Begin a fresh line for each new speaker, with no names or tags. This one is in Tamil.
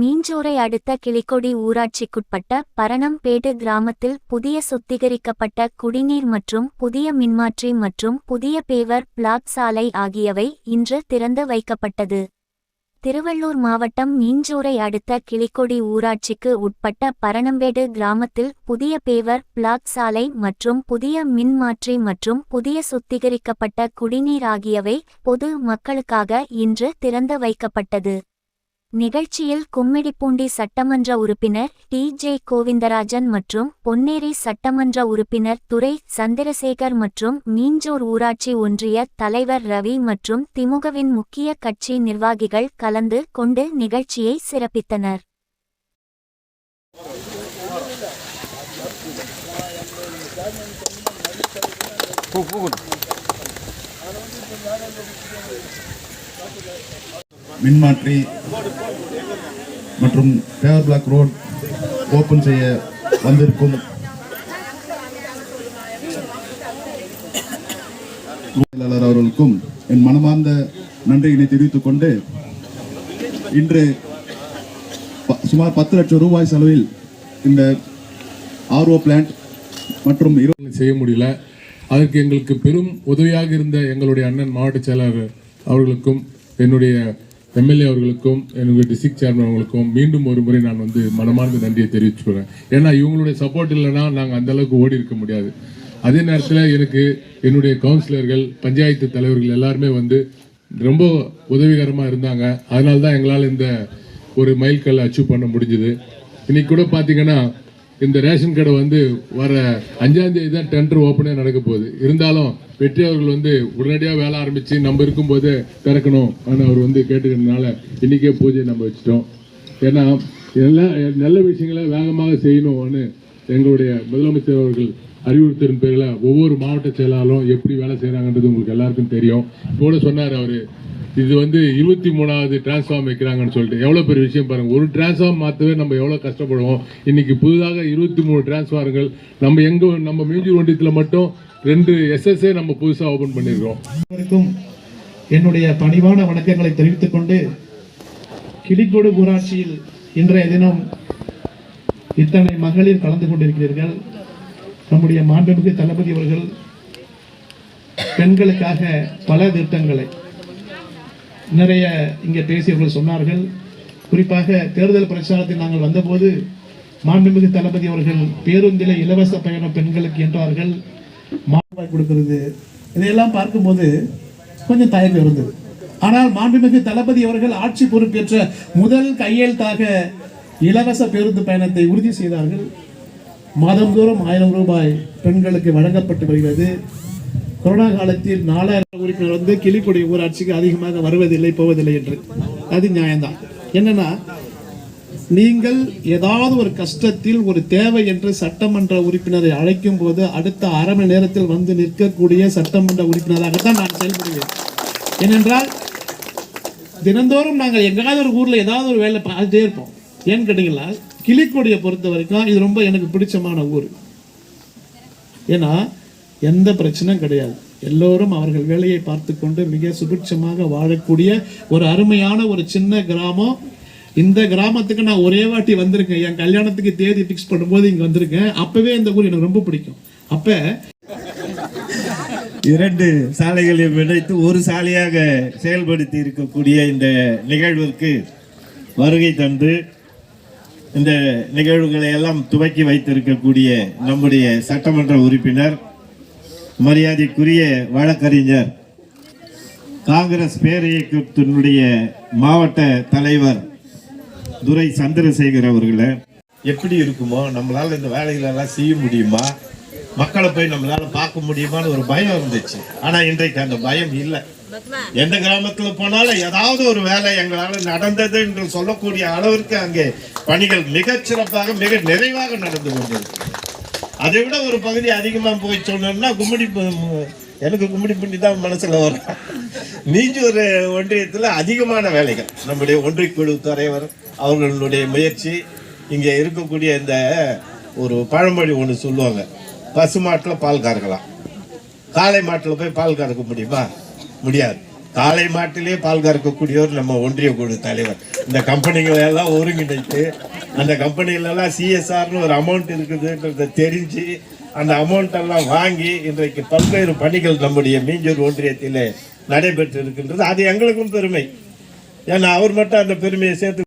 மீஞ்சோரை அடுத்த கிளிக்கொடி ஊராட்சிக்குட்பட்ட பரணம்பேடு கிராமத்தில் புதிய சுத்திகரிக்கப்பட்ட குடிநீர் மற்றும் புதிய மின்மாற்றி மற்றும் புதிய பேவர் பிளாக் சாலை ஆகியவை இன்று திறந்து வைக்கப்பட்டது. திருவள்ளூர் மாவட்டம் மீஞ்சோரை அடுத்த கிளிக்கொடி ஊராட்சிக்கு உட்பட்ட பரணம்பேடு கிராமத்தில் புதிய பேவர் பிளாக் சாலை மற்றும் புதிய மின்மாற்றி மற்றும் புதிய சுத்திகரிக்கப்பட்ட குடிநீர் ஆகியவை பொது மக்களுக்காக இன்று திறந்து வைக்கப்பட்டது. நிகழ்ச்சியில் கும்மிடிப்பூண்டி சட்டமன்ற உறுப்பினர் டி ஜே கோவிந்தராஜன் மற்றும் பொன்னேரி சட்டமன்ற உறுப்பினர் துரை சந்திரசேகர் மற்றும் மீஞ்சோர் ஊராட்சி ஒன்றிய தலைவர் ரவி மற்றும் திமுகவின் முக்கிய கட்சி நிர்வாகிகள் கலந்து கொண்டு நிகழ்ச்சியை சிறப்பித்தனர்.
மின்மாற்றி மற்றும் பேவர் பிளாக் ரோட் ஓப்பன் செய்ய வந்திருக்கும். செயலாளர் அவர்களுக்கும் என் மனமார்ந்த நன்றியினை தெரிவித்துக் கொண்டு இன்று ப- சுமார் பத்து லட்சம் ரூபாய் செலவில் இந்த ஆர்ஓ பிளான்ட் மற்றும் இரு
செய்ய முடியல. அதற்கு எங்களுக்கு பெரும் உதவியாக இருந்த எங்களுடைய அண்ணன் மாவட்ட செயலாளர் அவர்களுக்கும் என்னுடைய எம்எல்ஏ அவர்களுக்கும் என்னுடைய டிஸ்ட்ரிக்ட் சேர்மன் அவர்களுக்கும் மீண்டும் ஒரு முறை நான் வந்து மனமார்ந்த நன்றியை தெரிவிச்சுக்கிறேன் ஏன்னா இவங்களுடைய சப்போர்ட் இல்லைன்னா நாங்கள் அந்தளவுக்கு ஓடி இருக்க முடியாது. அதே நேரத்தில் எனக்கு என்னுடைய கவுன்சிலர்கள் பஞ்சாயத்து தலைவர்கள் எல்லாருமே வந்து ரொம்ப உதவிகரமாக இருந்தாங்க. அதனால தான் எங்களால் இந்த ஒரு மைல்கல்லை அச்சீவ் பண்ண முடிஞ்சுது. இன்னைக்கு கூட பார்த்தீங்கன்னா இந்த ரேஷன் கடை வந்து வர அஞ்சாம் தேதி தான் டெண்டர் ஓப்பனே நடக்க போகுது. இருந்தாலும் வெற்றி அவர்கள் வந்து உடனடியாக வேலை ஆரம்பித்து நம்ம இருக்கும்போதே திறக்கணும் ஆனால் அவர் வந்து கேட்டுக்கிறதுனால இன்றைக்கே பூஜை நம்ம வச்சிட்டோம். ஏன்னா எல்லா நல்ல விஷயங்களை வேகமாக செய்யணும்னு எங்களுடைய முதலமைச்சர் அவர்கள் அறிவுறுத்தின் பேரில் ஒவ்வொரு மாவட்ட செயலாளரும் எப்படி வேலை செய்கிறாங்கன்றது உங்களுக்கு எல்லாருக்கும் தெரியும். இப்போ சொன்னார் அவர். இது வந்து இருபத்தி மூணாவது டிரான்ஸ்ஃபார்ம் வைக்கிறாங்கன்னு சொல்லிட்டு. எவ்வளோ பெரிய விஷயம் பாருங்கள் ஒரு டிரான்ஸ்ஃபார்ம் மாற்றவே நம்ம எவ்வளோ கஷ்டப்படுவோம். இன்றைக்கி புதிதாக இருபத்தி மூணு டிரான்ஸ்ஃபார்மர்கள் நம்ம எங்கே நம்ம மீஞ்சூர் ஒன்றியத்தில் மட்டும் ரெண்டு எஸ்எஸ்ஏ நம்ம புதுசாக ஓப்பன் பண்ணியிருக்கோம்
அனைவருக்கும் என்னுடைய பணிவான வணக்கங்களை தெரிவித்துக் கொண்டு கிளிக்கோடு ஊராட்சியில் இன்றைய தினம் இத்தனை மகளிர் கலந்து கொண்டிருக்கிறீர்கள். நம்முடைய மாண்புமிகு தளபதி அவர்கள் பெண்களுக்காக பல திட்டங்களை நிறைய இங்கே பேசியவர்கள் சொன்னார்கள். குறிப்பாக தேர்தல் பிரச்சாரத்தில் நாங்கள் வந்தபோது மாண்புமிகு தளபதி அவர்கள் பேருந்தில இலவச பயணம் பெண்களுக்கு என்றார்கள். மாணவாய் கொடுக்கிறது. இதையெல்லாம் பார்க்கும்போது கொஞ்சம் தயக்கம் இருந்தது. ஆனால் மாண்புமிகு தளபதி அவர்கள் ஆட்சி பொறுப்பேற்ற முதல் கையெழுத்தாக இலவச பேருந்து பயணத்தை உறுதி செய்தார்கள். மாதந்தோறும் ஆயிரம் ரூபாய் பெண்களுக்கு வழங்கப்பட்டு வருகிறது. கொரோனா காலத்தில் நாலாயிரம் உறுப்பினர் வந்து கிளிக்கொடி ஊராட்சிக்கு அதிகமாக வருவதில்லை போவதில்லை என்று. அது நியாயம்தான். என்னன்னா நீங்கள் ஏதாவது ஒரு கஷ்டத்தில் ஒரு தேவை என்று சட்டமன்ற உறுப்பினரை அழைக்கும் போது அடுத்த அரை மணி நேரத்தில் வந்து நிற்கக்கூடிய சட்டமன்ற உறுப்பினராகத்தான் நான் செயல்படுவேன். ஏனென்றால் தினந்தோறும் நாங்கள் எங்காவது ஒரு ஊரில் ஏதாவது ஒரு வேலை பார்த்துட்டே இருப்போம். ஏன்னு கேட்டீங்களா கிளிக்கொடியை பொறுத்த வரைக்கும் இது ரொம்ப எனக்கு பிடிச்சமான ஊர். ஏன்னா எந்த பிரச்சனையும் கிடையாது. எல்லோரும் அவர்கள் வேலையை பார்த்து கொண்டு மிக சுபிட்சமாக வாழக்கூடிய ஒரு அருமையான ஒரு சின்ன கிராமம். இந்த கிராமத்துக்கு நான் ஒரே வாட்டி வந்திருக்கேன். என் கல்யாணத்துக்கு தேதி ஃபிக்ஸ் பண்ணும்போது இங்கே வந்திருக்கேன். அப்பவே இந்த ஊர் எனக்கு ரொம்ப பிடிக்கும். அப்போ
இரண்டு சாலைகளையும் இணைத்து ஒரு சாலையாக செயல்படுத்தி இருக்கக்கூடிய இந்த நிகழ்விற்கு வருகை தந்து இந்த நிகழ்வுகளை எல்லாம் துவக்கி வைத்திருக்கக்கூடிய நம்முடைய சட்டமன்ற உறுப்பினர் மரியாதைக்குரிய வழக்கறிஞர் காங்கிரஸ் பேரியக்கத்தினுடைய மாவட்ட தலைவர் துரை சந்திரசேகர் அவர்களை. எப்படி இருக்குமோ நம்மளால இந்த வேலைகளெல்லாம் செய்ய முடியுமா? மக்களை போய் நம்மளால பார்க்க முடியுமான்னு ஒரு பயம் இருந்துச்சு. ஆனா இன்றைக்கு அந்த பயம் இல்லை. எந்த கிராமத்துல போனாலும் ஏதாவது ஒரு வேலை எங்களால நடந்தது என்று சொல்லக்கூடிய அளவிற்கு அங்கே பணிகள் மிகச்சிறப்பாக மிக நிறைவாக நடந்து கொண்டிருக்கிறது அதை விட ஒரு பகுதி அதிகமாக போய் சொல்லணும்னா கும்மிடி எனக்கு கும்மிடி பிண்டி தான் மனசில் வரும். நீஞ்சூர் ஒன்றியத்தில் அதிகமான வேலைகள். நம்முடைய ஒன்றிய குழு தலைவர் அவர்களுடைய முயற்சி இங்கே இருக்கக்கூடிய இந்த ஒரு பழமொழி ஒன்று சொல்லுவாங்க. பசு மாட்டில் பால் கறக்கலாம் காளை மாட்டில் போய் பால் கறக்க முடியுமா முடியாது. காலை மாட்டிலே பால் கறக்கக்கூடியவர் நம்ம ஒன்றிய குழு தலைவர். இந்த கம்பெனிகளை எல்லாம் ஒருங்கிணைத்து அந்த கம்பெனிகளெல்லாம் சிஎஸ்ஆர்னு ஒரு அமௌண்ட் இருக்குதுன்றதை தெரிஞ்சு அந்த அமௌண்ட் எல்லாம் வாங்கி இன்றைக்கு பல்வேறு பணிகள் நம்முடைய மீஞ்சூர் ஒன்றியத்திலே நடைபெற்று இருக்கின்றது அது எங்களுக்கும் பெருமை. ஏன்னா அவர் மட்டும் அந்த பெருமையை சேர்த்து